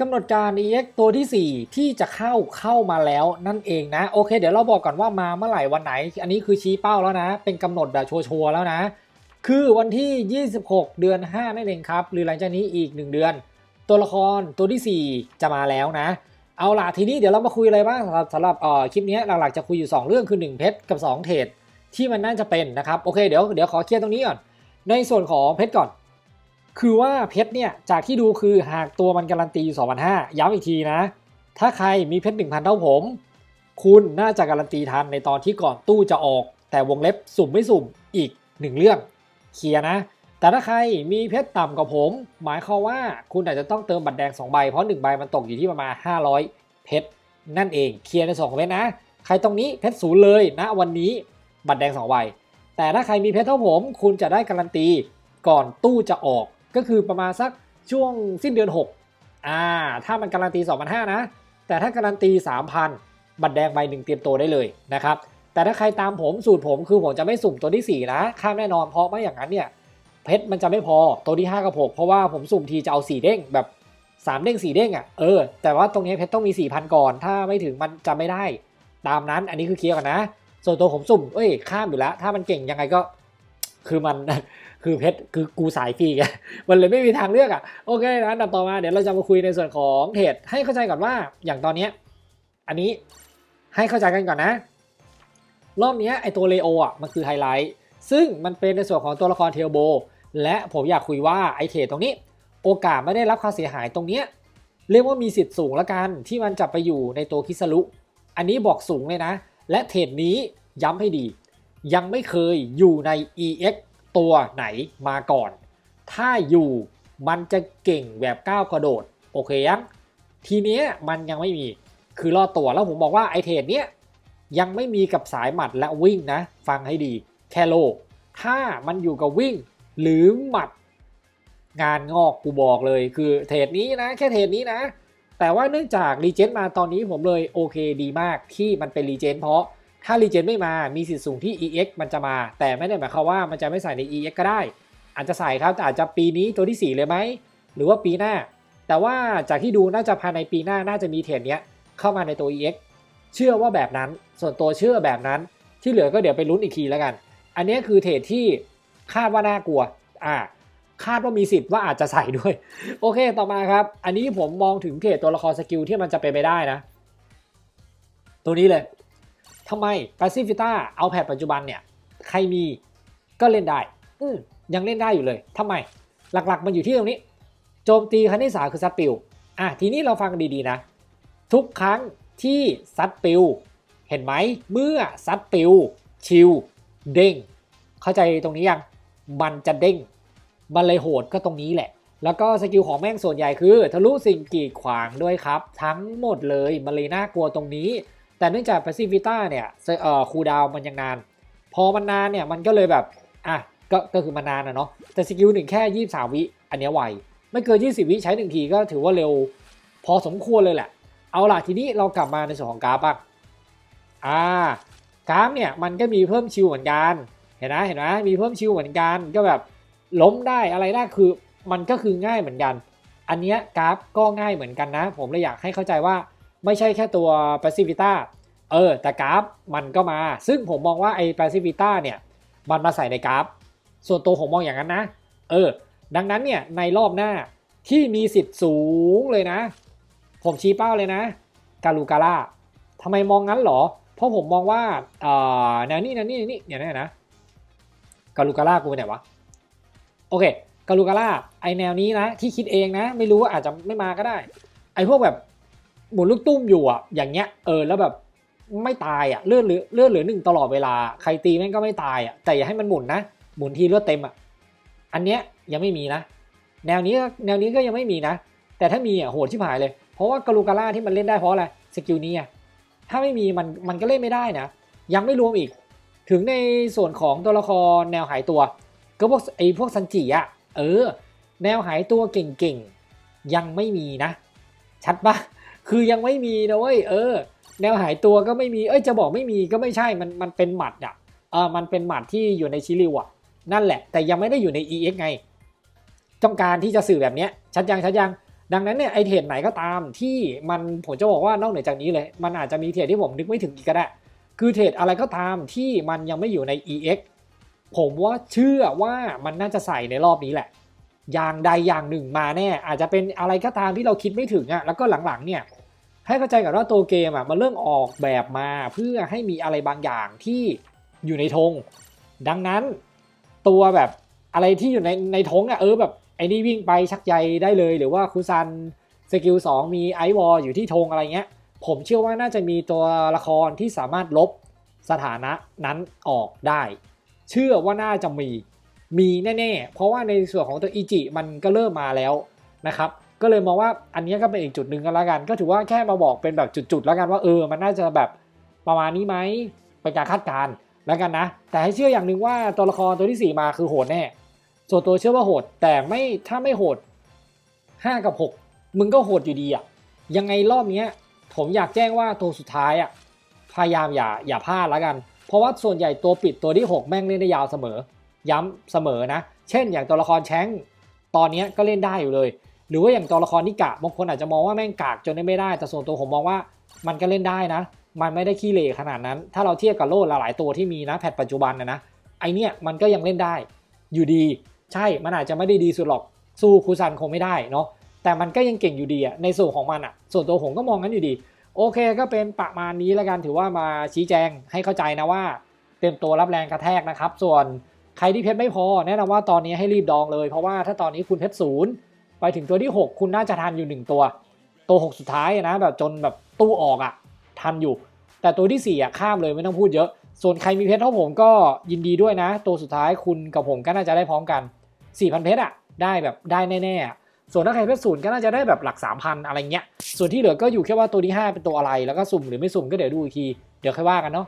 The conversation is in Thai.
กำหนดการ EX ตัวที่ 4 ที่จะเข้าเข้ามาแล้วนั่นเองนะ โอเค เดี๋ยวเราบอกก่อนว่ามาเมื่อไหร่วันไหน อันนี้คือชี้เป้าแล้วนะ เป็นกำหนดแบบชัวร์แล้วนะ คือวันที่ 26 เดือน 5 นั่นเองครับ หรือหลังจากนี้อีก 1 เดือน ตัวละครตัวที่ 4 จะมาแล้วนะ เอาล่ะทีนี้เดี๋ยวเรามาคุยอะไรบ้างสำหรับสำหรับเอ่อคลิปนี้หลักๆจะคุยอยู่ 2 เรื่องคือ 1 เพชรกับ 2 เทรดที่มันน่าจะเป็นนะครับโอเคเดี๋ยวเดี๋ยวขอเคลียร์ตรงนี้ก่อนในส่วนของเพชรก่อน คือว่าเพชรเนี่ยจากที่ดูคือหากตัวมันการันตีอยู่2,500ย้ำอีกทีนะ ถ้าใครมีเพชร1,000 เท่าผม คุณน่าจะการันตีทันในตอนที่ก่อนตู้จะออก แต่วงเล็บสุ่มไม่สุ่มอีกหนึ่งเรื่องเคลียร์นะ แต่ถ้าใครมีเพชรต่ำกว่าผม หมายความว่าคุณอาจจะต้องเติมบัตรแดง2ใบเพราะ1ใบมันตกอยู่ที่ประมาณ 500 เพชรนั่นเองเคลียร์ในสองของเพชรนะ ใครตรงนี้เพชรศูนย์เลยนะวันนี้บัตรแดง2ใบแต่ถ้าใครมีเพชรเท่าผม คุณจะได้การันตีก่อนตู้จะออก ก็คือประมาณสักช่วงสิ้นเดือน 6 อ่า ถ้ามันการันตี 2,500 นะ แต่ถ้าการันตี 3,000 บัตรแดงใบหนึ่งเตรียมตัวได้เลยนะครับ แต่ถ้าใครตามผมสูตรผมคือผมจะไม่สุ่มตัวที่ 4 นะ ข้ามแน่นอน เพราะไม่อย่างนั้นเนี่ย เพชรมันจะไม่พอตัวที่ 5 กับ 6 เพราะว่าผมสุ่มทีจะเอา 4 เด้งแบบ 3 เด้ง 4 เด้งอะ่ะ เออ แต่ว่าตรงนี้เพชรต้องมี 4,000 ก่อน ถ้าไม่ถึงมันจะไม่ได้ ตามนั้น อันนี้คือเคลียร์กันนะ ส่วนตัวผมสุ่ม เอ้ย ข้ามอยู่แล้ว ถ้ามันเก่งยังไงก็ คือมันคือเพชรคือกูสายฟรีไงมันเลยไม่มีทางเลือกอะ่ะโอเคนะอันดับต่อมาเดี๋ยวเราจะมาคุยในส่วนของเทรดให้เข้าใจก่อนว่าอย่างตอนเนี้ยอันนี้ให้เข้าใจกันก่อนนะ รอบเนี้ยไอตัวเลโออะมันคือไฮไลท์ซึ่งมันเป็นในส่วนของตัวละครเทลโบและผมอยากคุยว่าไอเทรดตรงนี้ โอกาสไม่ได้รับความเสียหายตรงเนี้ยเรียกว่ามีสิทธิ์สูงละกันที่มันจะไปอยู่ในตัวคิสลุอันนี้บอกสูงเลยนะ และเทรดนี้ย้ำให้ดี ยังไม่เคยอยู่ใน EX ตัวไหนมาก่อน ถ้าอยู่มันจะเก่งแบบก้าวกระโดด โอเคยัง ทีเนี้ยมันยังไม่มีคือรอตัวแล้วผมบอกว่าไอเทรดเนี้ยยังไม่มีกับสายหมัดและวิ่งนะ ฟังให้ดีแค่โล ถ้ามันอยู่กับวิ่งหรือหมัด งานงอกกูบอกเลยคือเทรดนี้นะ แค่เทรดนี้นะ แต่ว่าเนื่องจากรีเจนมาตอนนี้ผมเลยโอเคดีมากที่มันเป็นรีเจนเพราะ ถ้ารีเจนไม่มามีสิทธิ์สูงที่ EX มันจะมา แต่ไม่ได้หมายความว่ามันจะไม่ใส่ใน EX ก็ได้ อาจจะใส่ครับอาจจะปีนี้ตัวที่ 4 เลยไหม หรือว่าปีหน้า แต่ว่าจากที่ดูน่าจะภายในปีหน้าน่าจะมีเทรดเนี้ยเข้ามาในตัว EX เชื่อว่าแบบนั้น ส่วนตัวเชื่อแบบนั้น ที่เหลือก็เดี๋ยวไปลุ้นอีกทีแล้วกัน อันนี้คือเทรดที่คาดว่าน่ากลัว อ่า คาดว่ามีสิทธิ์ว่าอาจจะใส่ด้วย โอเค ต่อมาครับ อันนี้ผมมองถึงเทรดตัวละครสกิลที่มันจะเป็นไปได้นะ ตัวนี้เลย ทำไม p a s s i v i t a เอาแพทปัจจุบันเนี่ย ใครมีก็เล่นได้ อืยังเล่นได้อยู่เลยทำไม หลักๆ มันอยู่ที่ตรงนี้ โจมตีครั้งที่สามคือซัดปิวอะทีนี้เราฟังกันดีๆนะ ทุกครั้งที่ซัดปิว เห็นไหมเมื่อซัดปิว ชิลเด้ง เข้าใจตรงนี้ยัง มันจะเด้ง มันเลยโหดก็ตรงนี้แหละ แล้วก็สกิลของแม่งส่วนใหญ่คือ ทะลุสิ่งกีดขวางด้วยครับ ทั้งหมดเลยมันเลยน่ากลัวตรงนี้ แต่เนื่องจาก Passivita เนี่ยเอ่อคูดาวมันยังนาน พอมันนานเนี่ยมันก็เลยแบบอะก็ก็คือมันนานนะเนาะแต่สกิลหนึ่งแค่ 23 วิอันนี้ไวไม่เกิน 20 วิใช้หนึ่งทีก็ถือว่าเร็วพอสมควรเลยแหละ เอาล่ะทีนี้เรากลับมาในส่วนของกราฟบ้างอ่ากราฟเนี่ยมันก็มีเพิ่มชิวเหมือนกันเห็นไหมเห็นไหมมีเพิ่มชิวเหมือนกันก็แบบล้มได้อะไรได้คือมันก็คือง่ายเหมือนกัน อันเนี้ยกราฟก็ง่ายเหมือนกันนะ ผมเลยอยากให้เข้าใจว่า ไม่ใช่แค่ตัว Passivita เออ แต่กราฟมันก็มา ซึ่งผมมองว่าไอ้ Passivita เนี่ย มันมาใส่ในกราฟ ส่วนตัวผมมองอย่างนั้นนะ เออ ดังนั้นเนี่ย ในรอบหน้าที่มีสิทธิ์สูงเลยนะ ผมชี้เป้าเลยนะ กาลูกาล่าทำไมมองงั้นหรอ เพราะผมมองว่าเอ่อแนวนี้แนวนี้แนวนี้อย่างนี้นะ กาลูกาล่ากูไปไหนวะ โอเค กาลูกาล่าไอแนวนี้นะ ที่คิดเองนะ ไม่รู้ว่าอาจจะไม่มาก็ได้ ไอพวกแบบ หมุนลูกตุ้มอยู่อะอย่างเงี้ยเออแล้วแบบไม่ตายอะเลือดเหลือเลือดเหลือหนึ่งตลอดเวลาใครตีแม่งก็ไม่ตายอะแต่อย่าให้มันหมุนนะหมุนทีเลือดเต็มอะอันเนี้ยยังไม่มีนะ แนวนี้แนวนี้ก็ยังไม่มีนะ แต่ถ้ามีอะโหดชิบหายเลย เพราะว่ากาลูกาล่าที่มันเล่นได้เพราะอะไรสกิลนี้อะถ้าไม่มีมันมันก็เล่นไม่ได้นะ ยังไม่รวมอีก ถึงในส่วนของตัวละครแนวหายตัว ก็พวกไอ้พวกซันจิอะเออ แนวหายตัวเก่งๆยังไม่มีนะ ชัดปะ คือยังไม่มีนะเว้ยเออ แนวหายตัวก็ไม่มีเอ้ยจะบอกไม่มีก็ไม่ใช่มันมันเป็นหมัดอะเออมันเป็นหมัดที่อยู่ในชิลิวอะนั่นแหละ แต่ยังไม่ได้อยู่ใน EX ไง ต้องการที่จะสื่อแบบเนี้ยชัดยังชัดยังดังนั้นเนี่ยไอเทรดไหนก็ตามที่มันผมจะบอกว่านอกเหนือจากนี้เลย มันอาจจะมีเทรดที่ผมนึกไม่ถึงอีกก็ได้ คือเทรดอะไรก็ตามที่มันยังไม่อยู่ใน EX ผมว่าเชื่อว่ามันน่าจะใส่ในรอบนี้แหละ อย่างใดอย่างหนึ่งมาแน่ อาจจะเป็นอะไรก็ตามที่เราคิดไม่ถึงอะแล้วก็หลังๆเนี่ย ให้เข้าใจก่อนว่าตัวเกมอะมันเริ่มออกแบบมาเพื่อให้มีอะไรบางอย่างที่อยู่ในธงดังนั้นตัวแบบอะไรที่อยู่ในในธงอะเออแบบไอ้นี่วิ่งไปชักใยได้เลย หรือว่าคุซันสกิล2มีไอวอลอยู่ที่ธงอะไรเงี้ย ผมเชื่อว่าน่าจะมีตัวละครที่สามารถลบสถานะนั้นออกได้ เชื่อว่าน่าจะมีมีแน่ ๆ เพราะว่าในส่วนของตัวอิจิมันก็เริ่มมาแล้วนะครับ ก็เลยมองว่าอันนี้ก็เป็นอีกจุดหนึ่งก็แล้วกัน ก็ถือว่าแค่มาบอกเป็นแบบจุดๆแล้วกันว่าเออมันน่าจะแบบประมาณนี้ไหมเป็นการคาดการณ์แล้วกันนะ แต่ให้เชื่ออย่างหนึ่งว่าตัวละครตัวที่ 4 มาคือโหดแน่ ส่วนตัวเชื่อว่าโหด แต่ไม่ถ้าไม่โหด 5 กับ 6 มึงก็โหดอยู่ดีอะยังไงรอบเนี้ยผมอยากแจ้งว่าตัวสุดท้ายอะพยายามอย่าอย่าพลาดแล้วกัน เพราะว่าส่วนใหญ่ตัวปิดตัวที่ 6 แม่งเล่นได้ยาวเสมอ ย้ำเสมอนะ เช่นอย่างตัวละครแชงตอนนี้ก็เล่นได้อยู่เลย หรือว่าอย่างตัวละครนิกะบางคนอาจจะมองว่าแม่งกากจนไม่ได้ แต่ส่วนตัวผมมองว่ามันก็เล่นได้นะ มันไม่ได้ขี้เหร่ขนาดนั้น ถ้าเราเทียบกับโลดหลายๆตัวที่มีนะแพทปัจจุบันนะนะไอเนี้ยมันก็ยังเล่นได้ อยู่ดี ใช่มันอาจจะไม่ได้ดีสุดหรอกสู้คูซันคงไม่ได้เนาะแต่มันก็ยังเก่งอยู่ดีอะในส่วนของมันอะส่วนตัวผมก็มองงั้นอยู่ดี โอเคก็เป็นประมาณนี้แล้วกันถือว่ามาชี้แจงให้เข้าใจนะว่าเต็มตัวรับแรงกระแทกนะครับ ส่วนใครที่เพชรไม่พอแนะนำว่าตอนนี้ให้รีบดองเลยเพราะว่าถ้าตอนนี้คุณเพชรศูนย์ ไปถึงตัวที่ 6 คุณน่าจะทันอยู่ 1 ตัว ตัว 6 สุดท้ายนะแบบจนแบบตู้ออกอะทันอยู่ แต่ตัวที่ 4อะข้ามเลยไม่ต้องพูดเยอะ ส่วนใครมีเพชรเท่าผมก็ยินดีด้วยนะ ตัวสุดท้ายคุณกับผมก็น่าจะได้พร้อมกัน 4,000 เพชรอะได้แบบได้แน่ๆอะส่วนถ้าใครเพชรศูนย์ก็น่าจะได้แบบหลัก 3,000 อะไรเงี้ย ส่วนที่เหลือก็อยู่แค่ว่าตัวที่ 5 เป็นตัวอะไรแล้วก็สุ่มหรือไม่สุ่มก็เดี๋ยวดูอีกทีเดี๋ยวค่อยว่ากันเนาะ